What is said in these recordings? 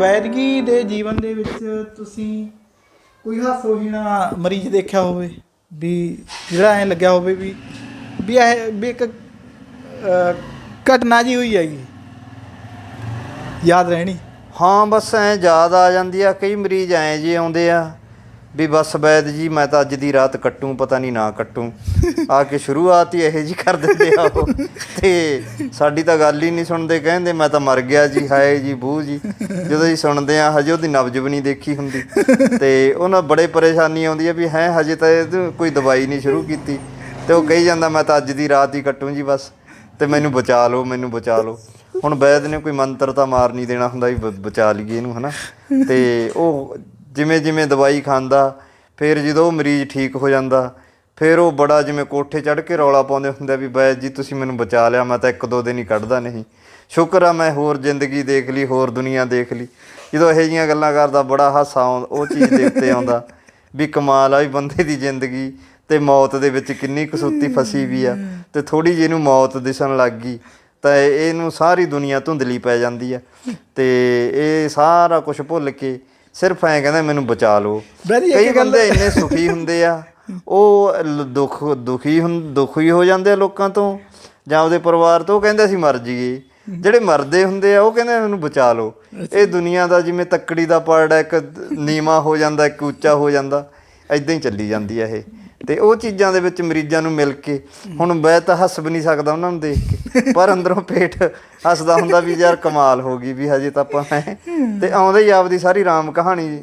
ਬੈਦਗੀ ਦੇ ਜੀਵਨ ਦੇ ਵਿੱਚ ਤੁਸੀਂ ਕੋਈ ਹਾਸੋਹੀਣਾ ਮਰੀਜ਼ ਦੇਖਿਆ ਹੋਵੇ ਵੀ ਜਿਹੜਾ ਐ ਲੱਗਿਆ ਹੋਵੇ ਵੀ ਵੀ ਇਹ, ਵੀ ਇੱਕ ਘਟਨਾ ਜੀ ਹੋਈ ਹੈਗੀ। ਯਾਦ ਰਹਿਣੀ? ਹਾਂ, ਬਸ ਐ ਯਾਦ ਆ ਜਾਂਦੀ ਆ, ਕਈ ਮਰੀਜ਼ ਐ ਜੀ ਆਉਂਦੇ ਆ। ਵੀ ਬਸ ਵੈਦ ਜੀ, ਮੈਂ ਤਾਂ ਅੱਜ ਦੀ ਰਾਤ ਕੱਟੂ, ਪਤਾ ਨਹੀਂ ਨਾ ਕੱਟੂ। ਆ ਕੇ ਸ਼ੁਰੂਆਤ ਹੀ ਇਹੋ ਜੀ ਕਰ ਦਿੰਦੇ ਆ ਉਹ। ਤੇ ਸਾਡੀ ਤਾਂ ਗੱਲ ਹੀ ਨਹੀਂ ਸੁਣਦੇ, ਕਹਿੰਦੇ ਮੈਂ ਤਾਂ ਮਰ ਗਿਆ ਜੀ, ਹਾਏ ਜੀ ਬੂ ਜੀ। ਜਦੋਂ ਅਸੀਂ ਸੁਣਦੇ ਆ, ਹਜੇ ਉਹਦੀ ਨਬਜ ਵੀ ਨਹੀਂ ਦੇਖੀ ਹੁੰਦੀ। ਤੇ ਉਹਨਾਂ ਬੜੇ ਪਰੇਸ਼ਾਨੀ ਆਉਂਦੀ ਆ ਵੀ ਹੈ, ਹਜੇ ਤਾਂ ਇਹਨੂੰ ਕੋਈ ਦਵਾਈ ਨਹੀਂ ਸ਼ੁਰੂ ਕੀਤੀ। ਤੇ ਉਹ ਕਹੀ ਜਾਂਦਾ, ਮੈਂ ਤਾਂ ਅੱਜ ਦੀ ਰਾਤ ਹੀ ਕੱਟੂ ਜੀ ਬਸ। ਤੇ ਮੈਨੂੰ ਬਚਾ ਲਓ, ਮੈਨੂੰ ਬਚਾ ਲਓ। ਹੁਣ ਵੈਦ ਨੇ ਕੋਈ ਮੰਤਰ ਤਾਂ ਮਾਰ ਨਹੀਂ ਦੇਣਾ ਹੁੰਦਾ ਵੀ ਬਚਾ ਲਈਏ ਇਹਨੂੰ, ਹਨਾ? ਤੇ ਉਹ ਜਿਵੇਂ ਜਿਵੇਂ ਦਵਾਈ ਖਾਂਦਾ, ਫਿਰ ਜਦੋਂ ਉਹ ਮਰੀਜ਼ ਠੀਕ ਹੋ ਜਾਂਦਾ, ਫਿਰ ਉਹ ਬੜਾ ਜਿਵੇਂ ਕੋਠੇ ਚੜ੍ਹ ਕੇ ਰੌਲਾ ਪਾਉਂਦੇ ਹੁੰਦੇ ਵੀ ਵੈਦ ਜੀ, ਤੁਸੀਂ ਮੈਨੂੰ ਬਚਾ ਲਿਆ, ਮੈਂ ਤਾਂ ਇੱਕ ਦੋ ਦਿਨ ਹੀ ਕੱਢਦਾ ਨਹੀਂ। ਸ਼ੁਕਰ ਆ ਮੈਂ ਹੋਰ ਜ਼ਿੰਦਗੀ ਦੇਖ ਲਈ, ਹੋਰ ਦੁਨੀਆ ਦੇਖ ਲਈ। ਜਦੋਂ ਇਹੋ ਜਿਹੀਆਂ ਗੱਲਾਂ ਕਰਦਾ, ਬੜਾ ਹਾਸਾ ਆਉਂਦਾ ਉਹ ਚੀਜ਼ ਦੇ ਉੱਤੇ ਆਉਂਦਾ ਵੀ ਕਮਾਲ ਆ ਵੀ ਬੰਦੇ ਦੀ ਜ਼ਿੰਦਗੀ ਤੇ ਮੌਤ ਦੇ ਵਿੱਚ ਕਿੰਨੀ ਕਸੂਤੀ ਫਸੀ ਵੀ ਆ ਤੇ ਥੋੜੀ ਜਿਹੀ ਨੂੰ ਮੌਤ ਦਿਸਣ ਲੱਗ ਗਈ, ਤਾਂ ਇਹਨੂੰ ਸਾਰੀ ਦੁਨੀਆ ਧੁੰਦਲੀ ਪੈ ਜਾਂਦੀ ਆ। ਤੇ ਇਹ ਸਾਰਾ ਕੁਝ ਭੁੱਲ ਕੇ ਸਿਰਫ ਐਂ ਕਹਿੰਦਾ ਮੈਨੂੰ ਬਚਾ ਲਓ। ਕਈ ਬੰਦੇ ਇੰਨੇ ਸੁਖੀ ਹੁੰਦੇ ਆ ਉਹ ਦੁੱਖ ਦੁਖੀ ਹੁੰ ਦੁਖੀ ਹੋ ਜਾਂਦੇ ਆ ਲੋਕਾਂ ਤੋਂ। ਜਾਂ ਉਹਦੇ ਪਰਿਵਾਰ ਤੋਂ ਉਹ ਕਹਿੰਦੇ ਅਸੀਂ ਮਰ ਜਾਈਏ। ਜਿਹੜੇ ਮਰਦੇ ਹੁੰਦੇ ਆ ਉਹ ਕਹਿੰਦੇ ਮੈਨੂੰ ਬਚਾ ਲਓ। ਇਹ ਦੁਨੀਆ ਦਾ ਜਿਵੇਂ ਤੱਕੜੀ ਦਾ ਪਰੜਾ ਇੱਕ ਨੀਵਾ ਹੋ ਜਾਂਦਾ ਇੱਕ ਉੱਚਾ ਹੋ ਜਾਂਦਾ ਐਦਾਂ ਹੀ ਚੱਲੀ ਜਾਂਦੀ ਆ ਇਹ। ਤੇ ਉਹ ਚੀਜ਼ਾਂ ਦੇ ਵਿੱਚ ਮਰੀਜ਼ਾਂ ਨੂੰ ਮਿਲ ਕੇ ਹੁਣ ਮੈਂ ਤਾਂ ਹੱਸ ਵੀ ਨਹੀਂ ਸਕਦਾ ਉਹਨਾਂ ਨੂੰ ਦੇਖ ਕੇ। ਪਰ ਅੰਦਰੋਂ ਪੇਟ ਹੱਸਦਾ ਹੁੰਦਾ ਵੀ ਯਾਰ ਕਮਾਲ ਹੋ ਗਈ ਵੀ ਹਜੇ ਤਾਂ ਆਪਾਂ ਹੈਂ। ਤੇ ਆਉਂਦੇ ਹੀ ਆਪਦੀ ਸਾਰੀ ਰਾਮ ਕਹਾਣੀ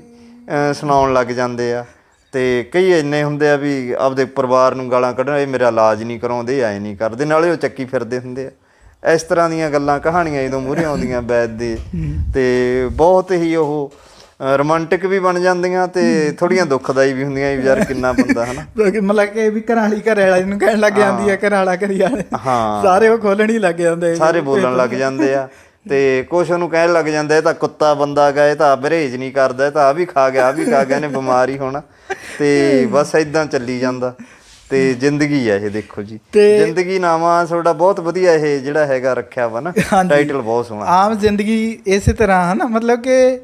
ਸੁਣਾਉਣ ਲੱਗ ਜਾਂਦੇ ਆ। ਤੇ ਕਈ ਇੰਨੇ ਹੁੰਦੇ ਆ ਵੀ ਆਪਦੇ ਪਰਿਵਾਰ ਨੂੰ ਗਾਲਾਂ ਕੱਢਣ ਇਹ ਮੇਰਾ ਇਲਾਜ ਨਹੀਂ ਕਰਾਉਂਦੇ ਐ ਨਹੀਂ ਕਰਦੇ ਨਾਲੇ ਉਹ ਚੱਕੀ ਫਿਰਦੇ ਹੁੰਦੇ ਆ। ਇਸ ਤਰ੍ਹਾਂ ਦੀਆਂ ਗੱਲਾਂ ਕਹਾਣੀਆਂ ਜਦੋਂ ਮੂਹਰੇ ਆਉਂਦੀਆਂ ਬੈਦ ਦੇ ਤੇ ਬਹੁਤ ਹੀ ਉਹ ਰੋਮਾਂਟਿਕ ਵੀ ਬਣ ਜਾਂਦੀਆਂ ਤੇ ਥੋੜੀਆਂ ਦੁਖਦਾਈ ਵੀ ਹੁੰਦੀਆਂ ਵੀ ਯਾਰ ਕਿੰਨਾ ਬੰਦਾ ਹਨਾ? ਕਿ ਮਤਲਬ ਕਿ ਵੀ ਘਰਾਂ ਵਾਲੀ ਘਰੇ ਵਾਲੇ ਨੂੰ ਕਹਿਣ ਲੱਗ ਜਾਂਦੀ ਹੈ। ਘਰਾਂ ਵਾਲਾ ਕਰੀ ਜਾਣੇ ਹਾਂ। ਸਾਰੇ ਉਹ ਖੋਲਣ ਹੀ ਲੱਗ ਜਾਂਦੇ ਸਾਰੇ ਬੋਲਣ ਲੱਗ ਜਾਂਦੇ ਆ ਤੇ ਕੁਛ ਉਹਨੂੰ ਕਹਿਣ ਲੱਗ ਜਾਂਦਾ ਇਹ ਤਾਂ ਕੁੱਤਾ ਬੰਦਾ ਗਾ ਇਹ ਤਾਂ ਬਰੇਜ ਨਹੀਂ ਕਰਦਾ ਇਹ ਤਾਂ ਆ ਵੀ ਖਾ ਗਿਆ ਆ ਵੀ ਖਾ ਗਿਆ ਇਹਨੇ ਬਿਮਾਰੀ ਹੋਣਾ। ਤੇ ਬਸ ਇਦਾਂ ਚੱਲੀ ਜਾਂਦਾ। ਤੇ ਜ਼ਿੰਦਗੀ ਆ ਇਹ ਦੇਖੋ ਜੀ। ਜ਼ਿੰਦਗੀ ਨਾਮਾ ਤੁਹਾਡਾ ਬਹੁਤ ਵਧੀਆ ਇਹ ਜਿਹੜਾ ਹੈਗਾ ਰੱਖਿਆ ਵਾ ਨਾ। ਟਾਈਟਲ ਬਹੁਤ ਸੋਹਣਾ। ਆਮ ਜ਼ਿੰਦਗੀ ਇਸੇ ਤਰ੍ਹਾਂ ਹਨਾ? ਮਤਲਬ ਕਿ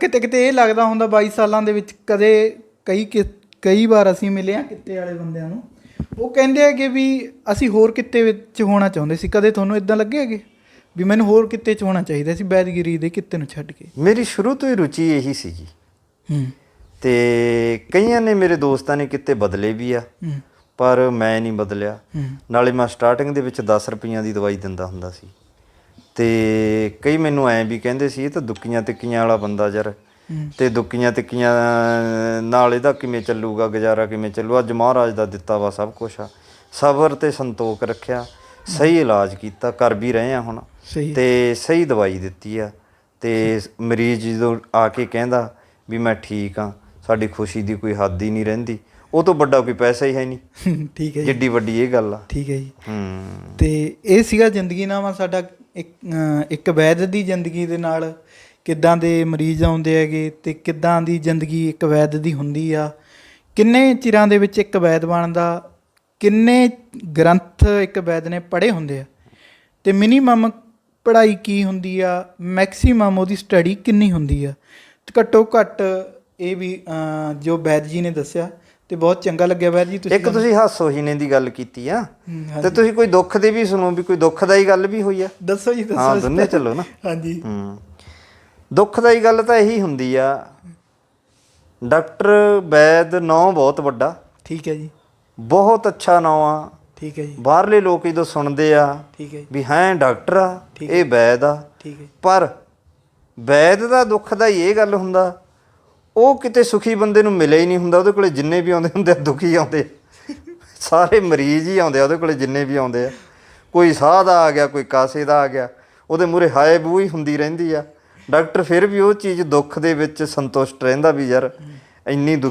ਕਿਤੇ ਕਿਤੇ ਇਹ ਲੱਗਦਾ ਹੁੰਦਾ 22 ਸਾਲਾਂ ਦੇ ਵਿੱਚ ਕਦੇ ਕਈ ਕਈ ਵਾਰ ਅਸੀਂ ਮਿਲੇ ਆ ਕਿੱਤੇ ਵਾਲੇ ਬੰਦਿਆਂ ਨੂੰ। ਉਹ ਕਹਿੰਦੇ ਆ ਕਿ ਵੀ ਅਸੀਂ ਹੋਰ ਕਿੱਤੇ ਵਿੱਚ ਹੋਣਾ ਚਾਹੁੰਦੇ ਸੀ। ਕਦੇ ਤੁਹਾਨੂੰ ਇਦਾਂ ਲੱਗੇ ਹੈਗੇ? ਵੀ ਮੈਨੂੰ ਹੋਰ ਕਿੱਤੇ 'ਚ ਹੋਣਾ ਚਾਹੀਦਾ ਸੀ ਬੈਦਗਿਰੀ ਦੇ ਕਿੱਤੇ ਨੂੰ ਛੱਡ ਕੇ। ਮੇਰੀ ਸ਼ੁਰੂ ਤੋਂ ਹੀ ਰੁਚੀ ਇਹੀ ਸੀ ਜੀ ਹੂੰ। ਤੇ ਕਈਆਂ ਨੇ ਮੇਰੇ ਦੋਸਤਾਂ ਨੇ ਕਿਤੇ ਬਦਲੇ ਵੀ ਆ ਹੂੰ। ਪਰ ਮੈਂ ਨਹੀਂ ਬਦਲਿਆ। ਨਾਲੇ ਮੈਂ ਸਟਾਰਟਿੰਗ ਦੇ ਵਿੱਚ 10 ਰੁਪਈਆਂ ਦੀ ਦਵਾਈ ਦਿੰਦਾ ਹੁੰਦਾ ਸੀ। ਤੇ ਕਈ ਮੈਨੂੰ ਐਂ ਵੀ ਕਹਿੰਦੇ ਸੀ ਇਹ ਤਾਂ ਦੁੱਕੀਆਂ ਤਿੱਕੀਆਂ ਵਾਲਾ ਬੰਦਾ ਯਾਰ। ਤੇ ਦੁੱਕੀਆਂ ਤਿੱਕੀਆਂ ਨਾਲ ਇਹਦਾ ਕਿਵੇਂ ਚੱਲੂਗਾ ਗੁਜ਼ਾਰਾ ਕਿਵੇਂ ਚੱਲੂ? ਅੱਜ ਮਹਾਰਾਜ ਦਾ ਦਿੱਤਾ ਵਾ ਸਭ ਕੁਝ ਆ। ਸਬਰ ਤੇ ਸੰਤੋਖ ਰੱਖਿਆ। ਸਹੀ ਇਲਾਜ ਕੀਤਾ ਕਰ ਵੀ ਰਹੇ ਆ ਹੁਣ। ਤੇ ਸਹੀ ਦਵਾਈ ਦਿੱਤੀ ਆ। ਤੇ ਮਰੀਜ਼ ਜਦੋਂ ਆ ਕੇ ਕਹਿੰਦਾ ਵੀ ਮੈਂ ਠੀਕ ਆ ਸਾਡੀ ਖੁਸ਼ੀ ਦੀ ਕੋਈ ਹੱਦ ਹੀ ਨਹੀਂ ਰਹਿੰਦੀ। ਉਹ ਤੋਂ ਵੱਡਾ ਕੋਈ ਪੈਸਾ ਹੀ ਹੈ ਨਹੀਂ। ਠੀਕ ਹੈ ਜੀ। ਜਿੱਡੀ ਵੱਡੀ ਇਹ ਗੱਲ ਆ। ਠੀਕ ਹੈ ਜੀ। ਹੂੰ। ਤੇ ਇਹ ਸੀਗਾ ਜ਼ਿੰਦਗੀ ਨਾਮਾ ਸਾਡਾ ਇੱਕ ਇੱਕ ਵੈਦ ਦੀ ਜ਼ਿੰਦਗੀ ਦੇ ਨਾਲ ਕਿੱਦਾਂ ਦੇ ਮਰੀਜ਼ ਆਉਂਦੇ ਹੈਗੇ ਤੇ ਕਿੱਦਾਂ ਦੀ ਜ਼ਿੰਦਗੀ ਇੱਕ ਵੈਦ ਦੀ ਹੁੰਦੀ ਆ। ਕਿੰਨੇ ਚਿਰਾਂ ਦੇ ਵਿੱਚ ਇੱਕ ਵੈਦ ਬਣਦਾ ਕਿੰਨੇ ਗ੍ਰੰਥ ਇੱਕ ਵੈਦ ਨੇ ਪੜ੍ਹੇ ਹੁੰਦੇ ਆ। ਤੇ ਮਿਨੀਮਮ ਪੜ੍ਹਾਈ ਕੀ ਹੁੰਦੀ ਆ ਮੈਕਸਿਮਮ ਉਹਦੀ ਸਟੱਡੀ ਕਿੰਨੀ ਹੁੰਦੀ ਆ। ਘੱਟੋ ਘੱਟ ਇਹ ਵੀ ਜੋ ਵੈਦ ਜੀ ਨੇ ਦੱਸਿਆ ਤੇ ਬਹੁਤ ਚੰਗਾ ਲੱਗਿਆ ਵੈਦ ਜੀ ਤੁਸੀਂ ਇੱਕ ਤੁਸੀਂ ਹਾਸੋ ਹੀਨੇ ਦੀ ਗੱਲ ਕੀਤੀ ਆ। ਤੇ ਤੁਸੀਂ ਕੋਈ ਦੁੱਖ ਦੀ ਵੀ ਸੁਣੋ ਵੀ ਕੋਈ ਦੁੱਖਦਾਈ ਗੱਲ ਵੀ ਹੋਈ ਆ। ਦੱਸੋ ਜੀ ਦੱਸੋ ਹਾਂ ਦੋਨੇ ਚੱਲੋ ਨਾ। ਹਾਂਜੀ। ਹੂੰ। ਦੁੱਖਦਾਈ ਗੱਲ ਤਾਂ ਇਹੀ ਹੁੰਦੀ ਆ। ਡਾਕਟਰ ਵੈਦ ਨਾਂ ਬਹੁਤ ਵੱਡਾ। ਠੀਕ ਹੈ ਜੀ। ਬਹੁਤ ਅੱਛਾ ਨਾਂ ਆ। ਠੀਕ ਹੈ ਜੀ। ਬਾਹਰਲੇ ਲੋਕ ਜਦੋਂ ਸੁਣਦੇ ਆ ਠੀਕ ਹੈ ਵੀ ਹੈ ਡਾਕਟਰ ਆ ਇਹ ਵੈਦ ਆ। ਠੀਕ ਹੈ ਪਰ ਵੈਦ ਦਾ ਦੁੱਖ ਦਾ ਹੀ ਇਹ ਗੱਲ ਹੁੰਦਾ ਉਹ ਕਿਤੇ ਸੁਖੀ ਬੰਦੇ ਨੂੰ ਮਿਲੇ ਹੀ ਨਹੀਂ ਹੁੰਦਾ, ਉਹਦੇ ਕੋਲੇ ਜਿੰਨੇ ਵੀ ਆਉਂਦੇ ਹੁੰਦੇ ਆ, ਦੁਖੀ ਆਉਂਦੇ ਆ। ਸਾਰੇ ਮਰੀਜ਼ ਹੀ ਆਉਂਦੇ ਆ, ਉਹਦੇ ਕੋਲੇ ਜਿੰਨੇ ਵੀ ਆਉਂਦੇ ਆ ਕੋਈ ਸਾਹ ਦਾ ਆ ਗਿਆ, ਕੋਈ ਕਾਸੇ ਦਾ ਆ ਗਿਆ, ਉਹਦੇ ਮੂਰੇ ਹਾਏ ਬੂ ਹੀ ਹੁੰਦੀ ਰਹਿੰਦੀ ਆ ਡਾਕਟਰ ਫਿਰ ਵੀ ਉਹ ਚੀਜ਼ ਦੁੱਖ ਦੇ ਵਿੱਚ ਸੰਤੁਸ਼ਟ ਰਹਿੰਦਾ ਵੀ ਯਾਰ, ਇੰਨੀ ਦੁੱਖ